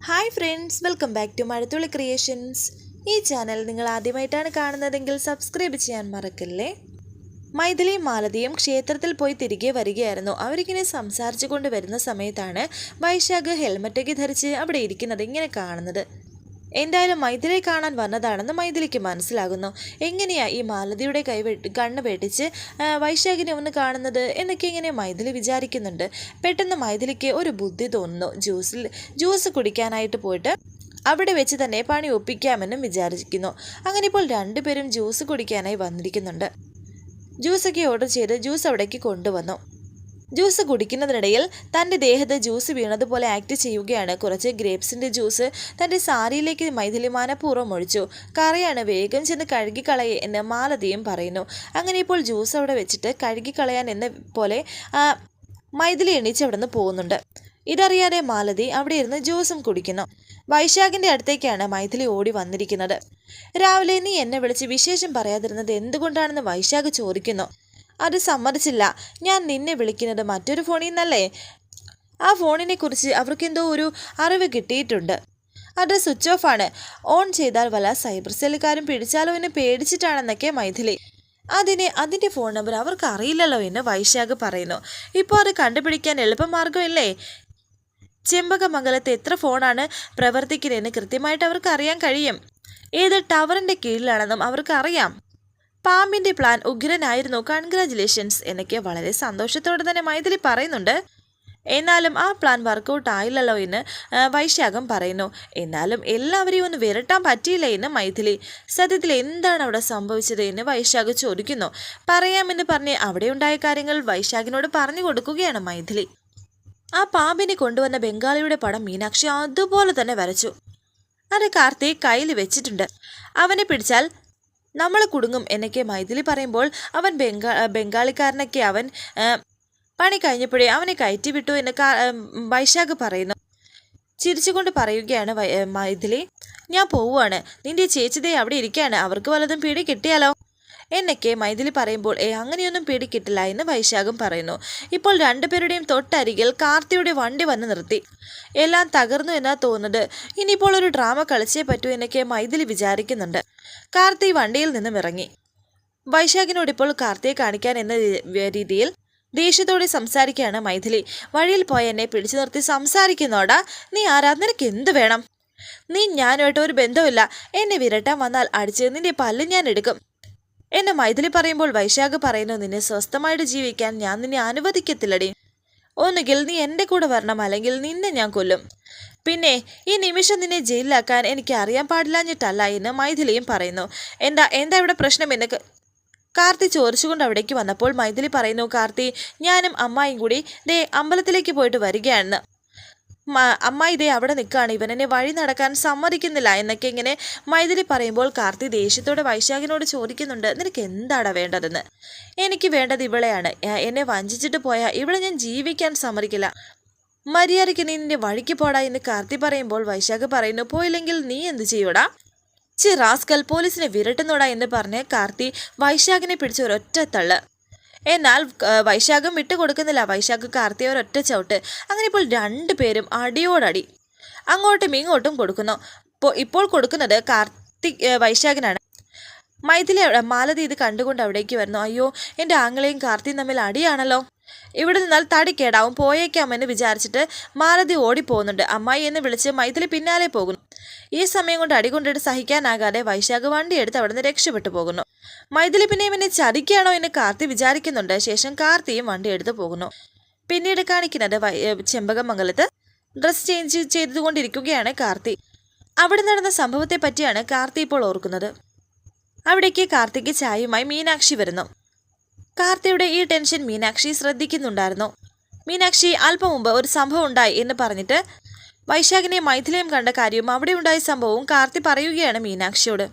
Hi friends welcome back to Mazhathulli creations ഈ channel നിങ്ങൾ ആദ്യമായിട്ടാണ് കാണുന്നതെങ്കിൽ സബ്സ്ക്രൈബ് ചെയ്യാൻ മറക്കല്ലേ? മൈഥിലിയും മാലതിയും ക്ഷേത്രത്തിൽ പോയി തിരികെ വരികയായിരുന്നു. അവരിങ്ങനെ സംസാരിച്ചു കൊണ്ട് വരുന്ന സമയത്താണ് വൈശാഖ് ഹെൽമറ്റൊക്കെ ധരിച്ച് അവിടെ ഇരിക്കുന്നത് ഇങ്ങനെ കാണുന്നത്. എന്തായാലും മൈഥിലിയെ കാണാൻ വന്നതാണെന്ന് മൈഥിലിക്ക് മനസ്സിലാകുന്നു. എങ്ങനെയാ ഈ മാലതിയുടെ കൈ കണ്ണ് വെട്ടിച്ച് വൈശാഖിനെ ഒന്ന് കാണുന്നത് എന്നൊക്കെ ഇങ്ങനെ മൈഥിലി വിചാരിക്കുന്നുണ്ട്. പെട്ടെന്ന് മൈഥിലിക്ക് ഒരു ബുദ്ധി തോന്നുന്നു. ജ്യൂസിൽ ജ്യൂസ് കുടിക്കാനായിട്ട് പോയിട്ട് അവിടെ വെച്ച് തന്നെ പണി ഒപ്പിക്കാമെന്നും വിചാരിക്കുന്നു. അങ്ങനെ ഇപ്പോൾ രണ്ടുപേരും ജ്യൂസ് കുടിക്കാനായി വന്നിരിക്കുന്നുണ്ട്. ജ്യൂസൊക്കെ ഓർഡർ ചെയ്ത് ജ്യൂസ് അവിടേക്ക് കൊണ്ടുവന്നു. ജ്യൂസ് കുടിക്കുന്നതിനിടയിൽ തന്റെ ദേഹത്ത് ജ്യൂസ് വീണതുപോലെ ആക്ട് ചെയ്യുകയാണ്. കുറച്ച് ഗ്രേപ്സിന്റെ ജ്യൂസ് തന്റെ സാരിയിലേക്ക് മൈഥിലിമാനപൂർവം ഒഴിച്ചു. കറിയാണ് വേഗം ചെന്ന് കഴുകിക്കളയെ എന്ന് മാലതിയും പറയുന്നു. അങ്ങനെ ഇപ്പോൾ ജ്യൂസ് അവിടെ വെച്ചിട്ട് കഴുകിക്കളയാൻ എന്ന പോലെ മൈഥിലി എണീച്ച് അവിടെ നിന്ന് പോകുന്നുണ്ട്. ഇതറിയാതെ മാലതി അവിടെ ഇരുന്ന് ജ്യൂസും കുടിക്കുന്നു. വൈശാഖിന്റെ അടുത്തേക്കാണ് മൈഥിലി ഓടി വന്നിരിക്കുന്നത്. രാവിലെ നീ എന്നെ വിളിച്ച് വിശേഷം പറയാതിരുന്നത് എന്തുകൊണ്ടാണെന്ന് വൈശാഖ് ചോദിക്കുന്നു. അത് സമ്മതിച്ചില്ല. ഞാൻ നിന്നെ വിളിക്കുന്നത് മറ്റൊരു ഫോണിൽ നിന്നല്ലേ? ആ ഫോണിനെ കുറിച്ച് അവർക്കെന്തോ ഒരു അറിവ് കിട്ടിയിട്ടുണ്ട്. അത് സ്വിച്ച് ഓഫ് ആണ്. ഓൺ ചെയ്താൽ വല്ല സൈബർ സെല്ലുകാരും പിടിച്ചാലോ എന്ന് പേടിച്ചിട്ടാണെന്നൊക്കെ മൈഥിലി. അതിനെ അതിന്റെ ഫോൺ നമ്പർ അവർക്ക് അറിയില്ലല്ലോ എന്ന് വൈശാഖ് പറയുന്നു. ഇപ്പോൾ അത് കണ്ടുപിടിക്കാൻ എളുപ്പമാർഗമില്ലേ ചെമ്പകമംഗലത്ത് എത്ര ഫോണാണ് പ്രവർത്തിക്കുന്നതെന്ന് കൃത്യമായിട്ട് അവർക്ക് അറിയാൻ കഴിയും. ഏത് ടവറിന്റെ കീഴിലാണെന്നും അവർക്ക് അറിയാം. പാമ്പിന്റെ പ്ലാൻ ഉഗ്രനായിരുന്നു കൺഗ്രാജുലേഷൻസ് എന്നൊക്കെ വളരെ സന്തോഷത്തോടെ തന്നെ മൈഥിലി പറയുന്നുണ്ട്. എന്നാലും ആ പ്ലാൻ വർക്കൗട്ട് ആയില്ലല്ലോ എന്ന് വൈശാഖം പറയുന്നു. എന്നാലും എല്ലാവരെയും ഒന്ന് വിരട്ടാൻ പറ്റിയില്ല എന്ന് മൈഥിലി. സത്യത്തിൽ എന്താണ് അവിടെ സംഭവിച്ചത് എന്ന് വൈശാഖ് ചോദിക്കുന്നു. പറയാമെന്ന് പറഞ്ഞ് അവിടെ ഉണ്ടായ കാര്യങ്ങൾ വൈശാഖിനോട് പറഞ്ഞു കൊടുക്കുകയാണ് മൈഥിലി. ആ പാമ്പിനെ കൊണ്ടുവന്ന ബംഗാളിയുടെ പടം മീനാക്ഷി അതുപോലെ തന്നെ വരച്ചു. അത് കാർത്തിക് കയ്യിൽ വെച്ചിട്ടുണ്ട്. അവനെ പിടിച്ചാൽ നമ്മൾ കുടുങ്ങും എന്നൊക്കെ മൈഥിലി പറയുമ്പോൾ അവൻ ബംഗാ ബംഗാളിക്കാരനൊക്കെ അവൻ പണി കഴിഞ്ഞപ്പോഴേ അവനെ കയറ്റി വിട്ടു എന്ന് വൈശാഖ് പറയുന്നു. ചിരിച്ചുകൊണ്ട് പറയുകയാണ് മൈഥിലി. ഞാൻ പോവുകയാണ് നിന്റെ ചേച്ചിതേ അവിടെ ഇരിക്കുകയാണ് അവർക്ക് വല്ലതും പിടി കിട്ടിയാലോ? എന്നൊക്കെ മൈഥിലി പറയുമ്പോൾ ഏ അങ്ങനെയൊന്നും പേടിക്കിട്ടില്ല എന്ന് വൈശാഖം പറയുന്നു. ഇപ്പോൾ രണ്ടുപേരുടെയും തൊട്ടരികിൽ കാർത്തിയുടെ വണ്ടി വന്ന് നിർത്തി. എല്ലാം തകർന്നു എന്നാ തോന്നുന്നത്. ഇനിയിപ്പോൾ ഒരു ഡ്രാമ കളിച്ചേ പറ്റൂ എന്നൊക്കെ മൈഥിലി വിചാരിക്കുന്നുണ്ട്. കാർത്തി വണ്ടിയിൽ നിന്നും ഇറങ്ങി. വൈശാഖിനോട് ഇപ്പോൾ കാർത്തിയെ കാണിക്കാൻ എന്ന രീതിയിൽ ദേഷ്യത്തോടെ സംസാരിക്കുകയാണ് മൈഥിലി. വഴിയിൽ പോയ എന്നെ പിടിച്ചു നിർത്തി സംസാരിക്കുന്നോടാ? നീ ആരാ? നിനക്ക് എന്ത് വേണം? നീ ഞാനുമായിട്ട് ഒരു ബന്ധമില്ല എന്നെ വിരട്ടാൻ വന്നാൽ അടിച്ച് നിന്റെ പല്ല് ഞാൻ എടുക്കും. എന്നെ മൈഥിലി പറയുമ്പോൾ വൈശാഖ് പറയുന്നു നിന്നെ സ്വസ്ഥമായിട്ട് ജീവിക്കാൻ ഞാൻ നിന്നെ അനുവദിക്കത്തില്ലടി. ഒന്നുകിൽ നീ എന്റെ കൂടെ വരണം അല്ലെങ്കിൽ നിന്നെ ഞാൻ കൊല്ലും. പിന്നെ ഈ നിമിഷം നിന്നെ ജയിലിലാക്കാൻ എനിക്ക് അറിയാൻ പാടില്ലാഞ്ഞിട്ടല്ല എന്ന് മൈഥിലിയും പറയുന്നു. എന്താ എന്താ ഇവിടെ പ്രശ്നം എന്ന് കാർത്തി ചോദിച്ചുകൊണ്ട് അവിടേക്ക് വന്നപ്പോൾ മൈഥിലി പറയുന്നു കാർത്തി ഞാനും അമ്മായും കൂടി ദേ അമ്പലത്തിലേക്ക് പോയിട്ട് വരികയാണെന്ന് മ- ഇതേ അവിടെ നിൽക്കുകയാണ്. ഇവനെന്നെ വഴി നടക്കാൻ സമ്മതിക്കുന്നില്ല എന്നൊക്കെ ഇങ്ങനെ മൈഥിലി പറയുമ്പോൾ കാർത്തി ദേഷ്യത്തോടെ വൈശാഖിനോട് ചോദിക്കുന്നുണ്ട് നിനക്ക് എന്താടാ വേണ്ടതെന്ന്? എനിക്ക് വേണ്ടത് ഇവളെയാണ്. എന്നെ വഞ്ചിച്ചിട്ട് പോയാൽ ഇവിടെ ഞാൻ ജീവിക്കാൻ സമ്മതിക്കില്ല. മര്യാദയ്ക്ക് നീ നിന്റെ വഴിക്ക് പോടാ എന്ന് കാർത്തി പറയുമ്പോൾ വൈശാഖ് പറയുന്നു പോയില്ലെങ്കിൽ നീ എന്ത് ചെയ്യൂടാ ചി റാസ്കൽ പോലീസിനെ വിരട്ടുന്നോടാ എന്ന് പറഞ്ഞ് കാർത്തി വൈശാഖിനെ പിടിച്ച ഒരൊറ്റ തള്ള്. എന്നാൽ വൈശാഖം വിട്ടുകൊടുക്കുന്നില്ല വൈശാഖ് കാർത്തിയെ ഒറ്റ ചവിട്ട്. അങ്ങനെ ഇപ്പോൾ രണ്ടുപേരും അടിയോടടി അങ്ങോട്ടും ഇങ്ങോട്ടും കൊടുക്കുന്നു. ഇപ്പോൾ കൊടുക്കുന്നത് കാർത്തിക് വൈശാഖനാണ്. മൈഥിലി മാലതി ഇത് കണ്ടുകൊണ്ട് അവിടേക്ക് വരുന്നു. അയ്യോ എന്റെ ആങ്ങളെയും കാർത്തിയും തമ്മിൽ അടിയാണല്ലോ. ഇവിടെ നിന്നാൽ തടി കേടാവും. പോയേക്കാമെന്ന് വിചാരിച്ചിട്ട് മാലതി ഓടിപ്പോകുന്നുണ്ട്. അമ്മായി എന്ന് വിളിച്ച് മൈഥിലി പിന്നാലെ പോകുന്നു. ഈ സമയം കൊണ്ട് അടികൊണ്ടിട്ട് സഹിക്കാനാകാതെ വൈശാഖ് വണ്ടി എടുത്ത് അവിടെ നിന്ന് രക്ഷപ്പെട്ടു പോകുന്നു. മൈഥിലി പിന്നെ ചതിക്കാണോ എന്ന് കാർത്തി വിചാരിക്കുന്നുണ്ട്. ശേഷം കാർത്തിയും വണ്ടി എടുത്തു പോകുന്നു. പിന്നീട് കാണിക്കുന്നത് ചെമ്പകമംഗലത്ത് ഡ്രസ് ചേഞ്ച് ചെയ്തുകൊണ്ടിരിക്കുകയാണ് കാർത്തി. അവിടെ നടന്ന സംഭവത്തെ പറ്റിയാണ് കാർത്തി ഇപ്പോൾ ഓർക്കുന്നത്. അവിടേക്ക് കാർത്തിക്ക് ചായയുമായി മീനാക്ഷി വരുന്നു. കാർത്തിയുടെ ഈ ടെൻഷൻ മീനാക്ഷി ശ്രദ്ധിക്കുന്നുണ്ടായിരുന്നു. മീനാക്ഷി അല്പം മുമ്പ് ഒരു സംഭവം ഉണ്ടായി എന്ന് പറഞ്ഞിട്ട് വൈശാഖിനെയും മൈഥിലയും കണ്ട കാര്യവും അവിടെ ഉണ്ടായ സംഭവവും കാർത്തി പറയുകയാണ് മീനാക്ഷിയോട്.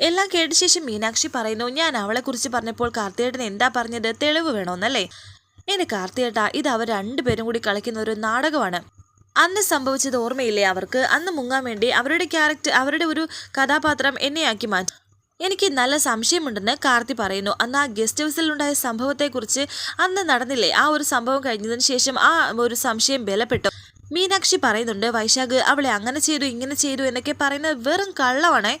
എല്ലാം കേട്ട ശേഷം മീനാക്ഷി പറയുന്നു ഞാൻ അവളെക്കുറിച്ച് പറഞ്ഞപ്പോൾ കാർത്തിയേട്ടൻ എന്താ പറഞ്ഞത്? തെളിവ് വേണമെന്നല്ലേ എന്നെ കാർത്തിയേട്ട ഇത് അവർ രണ്ടുപേരും കൂടി കളിക്കുന്ന ഒരു നാടകമാണ്. അന്ന് സംഭവിച്ചത് ഓർമ്മയില്ലേ അവർക്ക്? അന്ന് മുങ്ങാൻ വേണ്ടി അവരുടെ ക്യാരക്ടർ അവരുടെ ഒരു കഥാപാത്രം എന്നെയാക്കി മാറ്റി. എനിക്ക് നല്ല സംശയമുണ്ടെന്ന് കാർത്തി പറയുന്നു. അന്ന് ആ ഗസ്റ്റ് ഹൗസിലുണ്ടായ സംഭവത്തെക്കുറിച്ച് അന്ന് നടന്നില്ലേ? ആ ഒരു സംഭവം കഴിഞ്ഞതിന് ശേഷം ആ ഒരു സംശയം ബലപ്പെട്ടു. മീനാക്ഷി പറയുന്നുണ്ട് വൈശാഖ് അവളെ അങ്ങനെ ചെയ്തു ഇങ്ങനെ ചെയ്തു എന്നൊക്കെ പറയുന്നത് വെറും കള്ളമാണേ.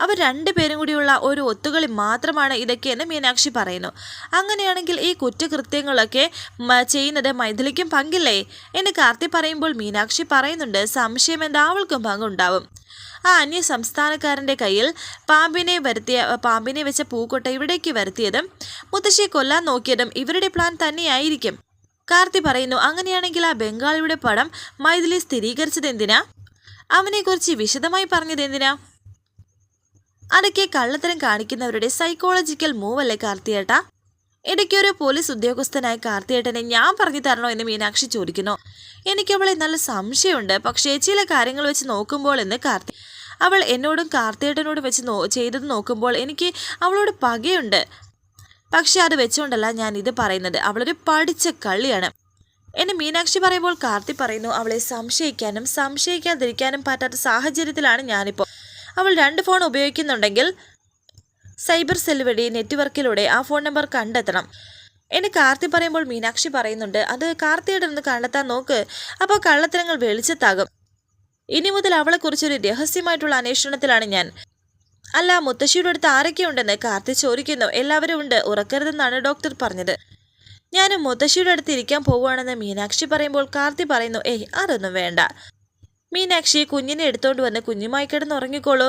അവർ രണ്ടുപേരും കൂടിയുള്ള ഒരു ഒത്തുകളി മാത്രമാണ് ഇതൊക്കെയെന്ന് മീനാക്ഷി പറയുന്നു. അങ്ങനെയാണെങ്കിൽ ഈ കുറ്റകൃത്യങ്ങളൊക്കെ ചെയ്യുന്നത് മൈഥിലിക്കും പങ്കില്ലേ? എന്ന് കാർത്തി പറയുമ്പോൾ മീനാക്ഷി പറയുന്നുണ്ട് സംശയം എന്താ? അവൾക്കും പങ്കുണ്ടാവും. ആ അന്യ സംസ്ഥാനക്കാരന്റെ കയ്യിൽ പാമ്പിനെ വരുത്തിയ പാമ്പിനെ വെച്ച പൂക്കൊട്ട ഇവിടേക്ക് വരുത്തിയതും മുത്തശ്ശിയെ കൊല്ലാൻ നോക്കിയതും ഇവരുടെ പ്ലാൻ തന്നെയായിരിക്കും. കാർത്തി പറയുന്നു അങ്ങനെയാണെങ്കിൽ ആ ബംഗാളിയുടെ പടം മൈഥിലി സ്ഥിരീകരിച്ചത് എന്തിനാ? അവനെക്കുറിച്ച് വിശദമായി പറഞ്ഞത് എന്തിനാ? അതൊക്കെ കള്ളത്തരം കാണിക്കുന്നവരുടെ സൈക്കോളജിക്കൽ മൂവ് അല്ലേ കാർത്തിയേട്ട? ഇടയ്ക്കൊരു പോലീസ് ഉദ്യോഗസ്ഥനായ കാർത്തിയേട്ടനെ ഞാൻ പറഞ്ഞു തരണോ എന്ന് മീനാക്ഷി ചോദിക്കുന്നു. എനിക്ക് അവളെ നല്ല സംശയമുണ്ട് പക്ഷേ ചില കാര്യങ്ങൾ വെച്ച് നോക്കുമ്പോൾ എന്ന് കാർത്തി അവൾ എന്നോടും കാർത്തിയേട്ടനോടും വെച്ച് നോ ചെയ്തത് നോക്കുമ്പോൾ എനിക്ക് അവളോട് പകയുണ്ട്. പക്ഷെ അത് വെച്ചുകൊണ്ടല്ല ഞാൻ ഇത് പറയുന്നത്. അവളൊരു പഠിച്ച കള്ളിയാണ്. എന്നെ മീനാക്ഷി പറയുമ്പോൾ കാർത്തി പറയുന്നു അവളെ സംശയിക്കാനും സംശയിക്കാതിരിക്കാനും പറ്റാത്ത സാഹചര്യത്തിലാണ് ഞാനിപ്പോൾ അവൾ രണ്ട് ഫോൺ ഉപയോഗിക്കുന്നുണ്ടെങ്കിൽ സൈബർ സെൽ വഴി നെറ്റ്വർക്കിലൂടെ ആ ഫോൺ നമ്പർ കണ്ടെത്തണം. എന്നെ കാർത്തി പറയുമ്പോൾ മീനാക്ഷി പറയുന്നുണ്ട് അത് കാർത്തിയുടെ ഒന്ന് കണ്ടെത്താൻ നോക്ക്. അപ്പോൾ കള്ളത്തരങ്ങൾ വെളിച്ചത്താകും. ഇനി മുതൽ അവളെക്കുറിച്ചൊരു രഹസ്യമായിട്ടുള്ള അന്വേഷണത്തിലാണ് ഞാൻ. അല്ല മുത്തശ്ശിയുടെ അടുത്ത് ആരൊക്കെയുണ്ടെന്ന് കാർത്തി ചോദിക്കുന്നു. എല്ലാവരും ഉണ്ട് ഉറക്കരുതെന്നാണ് ഡോക്ടർ പറഞ്ഞത്. ഞാനും മുത്തശ്ശിയുടെ അടുത്ത് ഇരിക്കാൻ പോവുകയാണെന്ന് മീനാക്ഷി പറയുമ്പോൾ കാർത്തി പറയുന്നു ഏയ് അതൊന്നും വേണ്ട. മീനാക്ഷി കുഞ്ഞിനെ എടുത്തോണ്ട് വന്ന് കുഞ്ഞുമായി കിടന്ന് ഉറങ്ങിക്കോളൂ.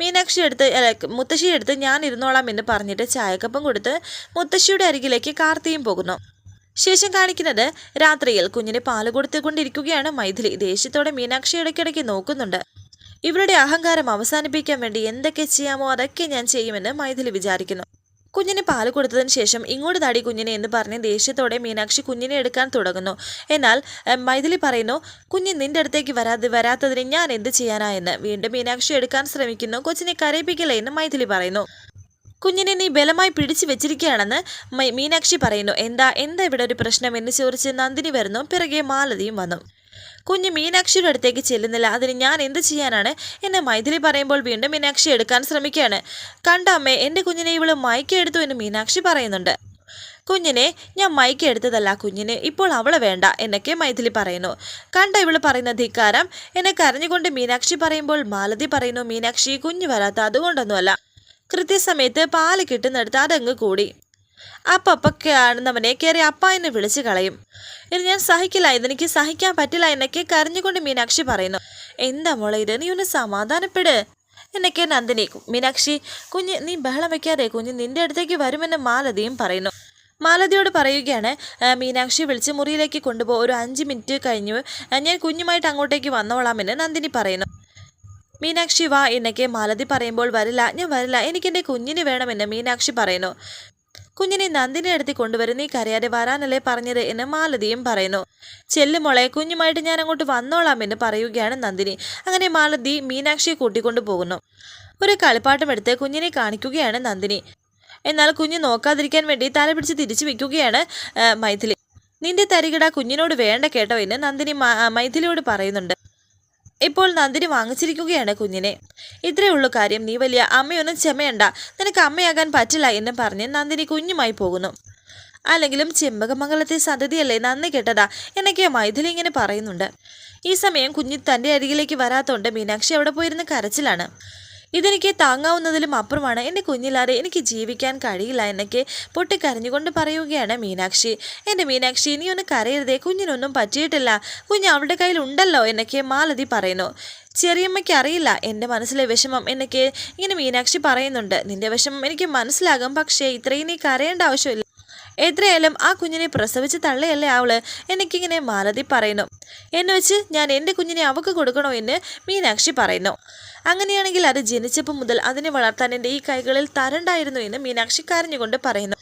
മീനാക്ഷി എടുത്ത് മുത്തശ്ശി എടുത്ത് ഞാൻ ഇരുന്നോളാം എന്ന് പറഞ്ഞിട്ട് ചായക്കപ്പം കൊടുത്ത് മുത്തശ്ശിയുടെ അരികിലേക്ക് കാർത്തിയും പോകുന്നു. ശേഷം കാണിക്കുന്നത് രാത്രിയിൽ കുഞ്ഞിന് പാൽ കൊടുത്തുകൊണ്ടിരിക്കുകയാണ് മൈഥിലി. ദേഷ്യത്തോടെ മീനാക്ഷി ഇടയ്ക്കിടയ്ക്ക് നോക്കുന്നുണ്ട്. ഇവരുടെ അഹങ്കാരം അവസാനിപ്പിക്കാൻ വേണ്ടി എന്തൊക്കെ ചെയ്യാമോ അതൊക്കെ ഞാൻ ചെയ്യുമെന്ന് മൈഥിലി വിചാരിക്കുന്നു. കുഞ്ഞിന് പാൽ കൊടുത്തതിന് ശേഷം ഇങ്ങോട്ട് താടി കുഞ്ഞിനെ എന്ന് പറഞ്ഞ് ദേഷ്യത്തോടെ മീനാക്ഷി കുഞ്ഞിനെ എടുക്കാൻ തുടങ്ങുന്നു. എന്നാൽ മൈഥിലി പറയുന്നു കുഞ്ഞ് നിന്റെ അടുത്തേക്ക് വരാതെ വരാത്തതിന് ഞാൻ എന്ത് ചെയ്യാനാ എന്ന്. വീണ്ടും മീനാക്ഷി എടുക്കാൻ ശ്രമിക്കുന്നു കൊച്ചിനെ കരയിപ്പിക്കില്ല എന്ന് മൈഥിലി പറയുന്നു. കുഞ്ഞിനെ നീ ബലമായി പിടിച്ചു വെച്ചിരിക്കുകയാണെന്ന് മീനാക്ഷി പറയുന്നു. എന്താ എന്താ ഇവിടെ ഒരു പ്രശ്നം എന്ന് ചോദിച്ച് നന്ദിനി വരുന്നു പിറകെ മാലതിയും വന്നു. കുഞ്ഞ് മീനാക്ഷിയുടെ അടുത്തേക്ക് ചെല്ലുന്നില്ല. അതിന് ഞാൻ എന്ത് ചെയ്യാനാണ്? എന്നെ മൈഥിലി പറയുമ്പോൾ വീണ്ടും മീനാക്ഷി എടുക്കാൻ ശ്രമിക്കുകയാണ്. കണ്ട അമ്മേ എന്റെ കുഞ്ഞിനെ ഇവൾ മയക്കെടുത്തു എന്ന് മീനാക്ഷി പറയുന്നുണ്ട്. കുഞ്ഞിനെ ഞാൻ മയക്ക എടുത്തതല്ല കുഞ്ഞിനെ ഇപ്പോൾ അവളെ വേണ്ട എന്നൊക്കെ മൈഥിലി പറയുന്നു. കണ്ട ഇവൾ പറയുന്ന ധിക്കാരം എന്നെ കരഞ്ഞുകൊണ്ട് മീനാക്ഷി പറയുമ്പോൾ മാലതി പറയുന്നു മീനാക്ഷി കുഞ്ഞ് വരാത്ത അതുകൊണ്ടൊന്നുമല്ല. കൃത്യസമയത്ത് പാൽ കിട്ടുന്നിടത്ത് അതങ്ങ് കൂടി. അപ്പ കാണുന്നവനെ കയറി അപ്പ എന്ന് വിളിച്ചു കളയും. ഇത് ഞാൻ സഹിക്കില്ല ഇതെനിക്ക് സഹിക്കാൻ പറ്റില്ല എന്നൊക്കെ കരഞ്ഞുകൊണ്ട് മീനാക്ഷി പറയുന്നു. എന്താ മോളെ ഇത്? നീ ഒന്ന് സമാധാനപ്പെട്. എന്നൊക്കെ നന്ദിനി. മീനാക്ഷി കുഞ്ഞ് നീ ബഹളം വെക്കാതെ കുഞ്ഞ് നിന്റെ അടുത്തേക്ക് വരുമെന്ന് മാലതിയും പറയുന്നു. മാലതിയോട് പറയുകയാണ് മീനാക്ഷി വിളിച്ച് മുറിയിലേക്ക് കൊണ്ടുപോകും ഒരു അഞ്ച് മിനിറ്റ് കഴിഞ്ഞു. ഞാൻ കുഞ്ഞുമായിട്ട് അങ്ങോട്ടേക്ക് വന്നോളാമെന്ന് നന്ദിനി പറയുന്നു. മീനാക്ഷി വാ എന്നൊക്കെ മാലതി പറയുമ്പോൾ വരില്ല. ഞാൻ വരില്ല. എനിക്കെന്റെ കുഞ്ഞിന് വേണമെന്ന് മീനാക്ഷി പറയുന്നു. കുഞ്ഞിനെ നന്ദിനി അടുത്ത് കൊണ്ടുവരുന്ന നീ കരയാതെ വരാനല്ലേ പറഞ്ഞത് എന്ന് മാലതിയും പറയുന്നു. ചെല്ലുമോളെ കുഞ്ഞുമായിട്ട് ഞാൻ അങ്ങോട്ട് വന്നോളാം എന്ന് പറയുകയാണ് നന്ദിനി. അങ്ങനെ മാലതി മീനാക്ഷിയെ കൂട്ടിക്കൊണ്ടു പോകുന്നു. ഒരു കളിപ്പാട്ടം എടുത്ത് കുഞ്ഞിനെ കാണിക്കുകയാണ് നന്ദിനി. എന്നാൽ കുഞ്ഞ് നോക്കാതിരിക്കാൻ വേണ്ടി തല പിടിച്ച് തിരിച്ചു വെക്കുകയാണ് മൈഥിലി. നിന്റെ തരികിട കുഞ്ഞിനോട് വേണ്ട കേട്ടോ എന്ന് നന്ദിനി മൈഥിലിയോട് പറയുന്നുണ്ട്. ഇപ്പോൾ നന്ദിനി വാങ്ങിച്ചിരിക്കുകയാണ് കുഞ്ഞിനെ. ഇത്രയേ ഉള്ളൂ കാര്യം. നീ വലിയ അമ്മയൊന്നും ചെമ്മയണ്ട നിനക്ക് അമ്മയാകാൻ പറ്റില്ല എന്ന് പറഞ്ഞ് നന്ദിനി കുഞ്ഞുമായി പോകുന്നു. അല്ലെങ്കിലും ചെമ്പകമംഗലത്തെ സന്തതിയല്ലേ നന്ദി കേട്ടതാ? എന്നൊക്കെ മൈഥിലി ഇങ്ങനെ പറയുന്നുണ്ട്. ഈ സമയം കുഞ്ഞി തന്റെ അരികിലേക്ക് വരാത്തോണ്ട് മീനാക്ഷി അവിടെ പോയിരുന്ന് കരച്ചിലാണ്. ഇതെനിക്ക് താങ്ങാവുന്നതിലും അപ്പുറമാണ്. എന്റെ കുഞ്ഞില്ലാതെ എനിക്ക് ജീവിക്കാൻ കഴിയില്ല എന്നൊക്കെ പൊട്ടിക്കരഞ്ഞുകൊണ്ട് പറയുകയാണ് മീനാക്ഷി. എന്റെ മീനാക്ഷി നീ ഒന്ന് കരയരുതേ. കുഞ്ഞിനൊന്നും പറ്റിയിട്ടില്ല. കുഞ്ഞ് അവളുടെ കയ്യിൽ ഉണ്ടല്ലോ എന്നൊക്കെ മാലതി പറയുന്നു. ചെറിയമ്മയ്ക്ക് അറിയില്ല. എന്റെ മനസ്സിലെ വിഷമം എന്നൊക്കെ ഇങ്ങനെ മീനാക്ഷി പറയുന്നുണ്ട്. നിന്റെ വിഷമം എനിക്ക് മനസ്സിലാകും. പക്ഷേ ഇത്രയും നീ കരയേണ്ട ആവശ്യമില്ല. എത്രയായാലും ആ കുഞ്ഞിനെ പ്രസവിച്ച് തള്ളയല്ലേ അവൾ എനിക്കിങ്ങനെ മാലതി പറയുന്നു. എന്ന് വെച്ച് ഞാൻ എന്റെ കുഞ്ഞിനെ അവക്ക് കൊടുക്കണോ എന്ന് മീനാക്ഷി പറയുന്നു. അങ്ങനെയാണെങ്കിൽ അത് ജനിച്ചപ്പോൾ മുതൽ അതിനെ വളർത്താൻ എന്റെ ഈ കൈകളിൽ തരണ്ടായിരുന്നു എന്ന് മീനാക്ഷി കരഞ്ഞുകൊണ്ട് പറയുന്നു.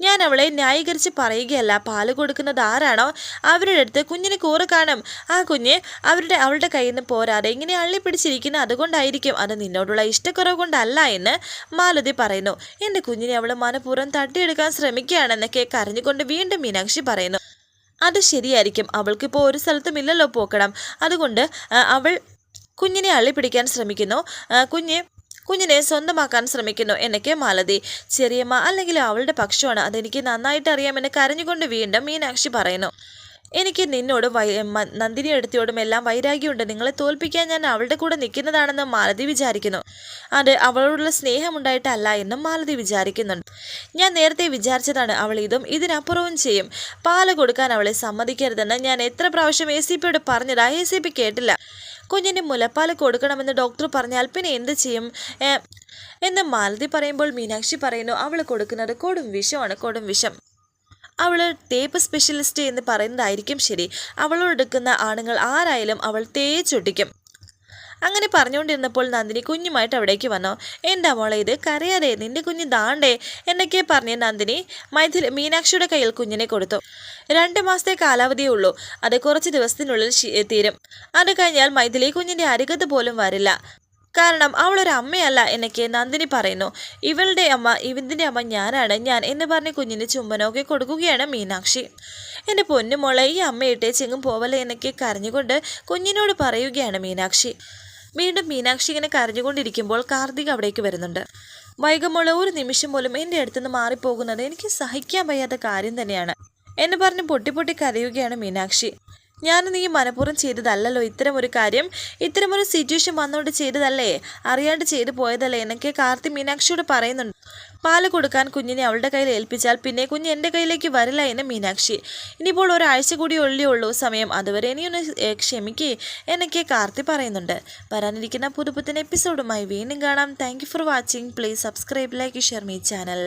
ഞാൻ അവളെ ന്യായീകരിച്ച് പറയുകയല്ല പാൽ കൊടുക്കുന്നത് ആരാണോ അവരുടെ അടുത്ത് കുഞ്ഞിന് കൂറ് കാണും. ആ കുഞ്ഞ് അവരുടെ അവളുടെ കയ്യിൽ നിന്ന് പോരാതെ ഇങ്ങനെ അള്ളി പിടിച്ചിരിക്കുന്ന അതുകൊണ്ടായിരിക്കും അത് നിന്നോടുള്ള ഇഷ്ടക്കുറവ് കൊണ്ടല്ല എന്ന് മാലതി പറയുന്നു. എന്റെ കുഞ്ഞിനെ അവൾ മനഃപൂർവം തട്ടിയെടുക്കാൻ ശ്രമിക്കുകയാണെന്നൊക്കെ കരഞ്ഞുകൊണ്ട് വീണ്ടും മീനാക്ഷി പറയുന്നു. അത് ശരിയായിരിക്കും. അവൾക്കിപ്പോൾ ഒരു സ്ഥലത്തും ഇല്ലല്ലോ പോക്കണം അതുകൊണ്ട് അവൾ കുഞ്ഞിനെ അള്ളിപ്പിടിക്കാൻ ശ്രമിക്കുന്നു. കുഞ്ഞ് കുഞ്ഞിനെ സ്വന്തമാക്കാൻ ശ്രമിക്കുന്നു എന്നൊക്കെ മാലതി. ചെറിയമ്മ അല്ലെങ്കിൽ അവളുടെ പക്ഷമാണ്. അതെനിക്ക് നന്നായിട്ട് അറിയാമെന്ന് കരഞ്ഞുകൊണ്ട് വീണ്ടും മീനാക്ഷി പറയുന്നു. എനിക്ക് നിന്നോട് വൈ നന്ദിനി എടുത്തിയോടും എല്ലാം വൈരാഗ്യമുണ്ട്. നിങ്ങളെ തോൽപ്പിക്കാൻ ഞാൻ അവളുടെ കൂടെ നിൽക്കുന്നതാണെന്ന് മാലതി വിചാരിക്കുന്നു. അത് അവളോടുള്ള സ്നേഹമുണ്ടായിട്ടല്ല എന്നും മാലതി വിചാരിക്കുന്നുണ്ട്. ഞാൻ നേരത്തെ വിചാരിച്ചതാണ് അവൾ ഇതും ഇതിനപ്പുറവും ചെയ്യും. പാൽ കൊടുക്കാൻ അവളെ സമ്മതിക്കരുതെന്ന് ഞാൻ എത്ര പ്രാവശ്യം എ സി പിയോട് പറഞ്ഞതാ എ സി പി കേട്ടില്ല. കുഞ്ഞിന് മുലപ്പാൽ കൊടുക്കണമെന്ന് ഡോക്ടർ പറഞ്ഞാൽ പിന്നെ എന്ത് ചെയ്യും? എന്ന് മാലതി പറയുമ്പോൾ മീനാക്ഷി പറയുന്നു അവൾ കൊടുക്കുന്നത് കൊടും വിഷമാണ് കൊടും വിഷം. അവൾ തേപ്പ് സ്പെഷ്യലിസ്റ്റ് എന്ന് പറയുന്നതായിരിക്കും ശരി. അവളോടെടുക്കുന്ന ആണുങ്ങൾ ആരായാലും അവൾ തേച്ചൊട്ടിക്കും. അങ്ങനെ പറഞ്ഞുകൊണ്ടിരുന്നപ്പോൾ നന്ദിനി കുഞ്ഞുമായിട്ട് അവിടേക്ക് വന്നു. എന്താ മോളെ ഇത്? കരയാതെ നിന്റെ കുഞ്ഞ് ദാണ്ടേ എന്നൊക്കെ പറഞ്ഞ് നന്ദിനി മൈഥിൽ മീനാക്ഷിയുടെ കയ്യിൽ കുഞ്ഞിനെ കൊടുത്തു. രണ്ട് മാസത്തെ കാലാവധിയേ ഉള്ളൂ. അത് കുറച്ച് ദിവസത്തിനുള്ളിൽ തീരും. അത് കഴിഞ്ഞാൽ മൈഥിലി കുഞ്ഞിന്റെ അരികത്ത് പോലും വരില്ല. കാരണം അവളൊരു അമ്മയല്ല എന്നൊക്കെ നന്ദിനി പറയുന്നു. ഇവളുടെ അമ്മ ഇവന്തിന്റെ അമ്മ ഞാനാണ്. ഞാൻ എന്ന് പറഞ്ഞ് കുഞ്ഞിന് ചുംബനമൊക്കെ കൊടുക്കുകയാണ് മീനാക്ഷി. എന്റെ പൊന്നുമോളെ ഈ അമ്മയിട്ട് ചെങ്ങും പോവല്ലേ എന്നൊക്കെ കരഞ്ഞുകൊണ്ട് കുഞ്ഞിനോട് പറയുകയാണ് മീനാക്ഷി. വീണ്ടും മീനാക്ഷി ഇങ്ങനെ കരഞ്ഞുകൊണ്ടിരിക്കുമ്പോൾ കാർത്തിക് അവിടേക്ക് വരുന്നുണ്ട്. വൈകമുള്ള ഒരു നിമിഷം പോലും എന്റെ അടുത്തുനിന്ന് മാറിപ്പോകുന്നത് എനിക്ക് സഹിക്കാൻ വയ്യാത്ത കാര്യം തന്നെയാണ് എന്ന് പറഞ്ഞ് പൊട്ടി പൊട്ടി കരയുകയാണ് മീനാക്ഷി. ഞാൻ നീ മനഃപൂർവം ചെയ്തതല്ലല്ലോ. ഇത്തരം ഒരു കാര്യം ഇത്തരം ഒരു സിറ്റുവേഷൻ വന്നുകൊണ്ട് ചെയ്തതല്ലേ? അറിയാണ്ട് ചെയ്തു പോയതല്ലേ? എന്നൊക്കെ കാർത്തി മീനാക്ഷിയോട് പറയുന്നുണ്ട്. പാൽ കൊടുക്കാൻ കുഞ്ഞിനെ അവളുടെ കയ്യിൽ ഏൽപ്പിച്ചാൽ പിന്നെ കുഞ്ഞ് എന്റെ കയ്യിലേക്ക് വരില്ല എന്ന് മീനാക്ഷി. ഇനിയിപ്പോൾ ഒരാഴ്ച കൂടി ഉള്ളേ ഉള്ളൂ സമയം. അതുവരെ ഇനിയൊന്ന് ക്ഷമിക്കേ എന്നൊക്കെ കാർത്തി പറയുന്നുണ്ട്. വരാനിരിക്കുന്ന പുതുപുത്തൻ എപ്പിസോഡുമായി വീണ്ടും കാണാം. Thank for watching please subscribe like share me channel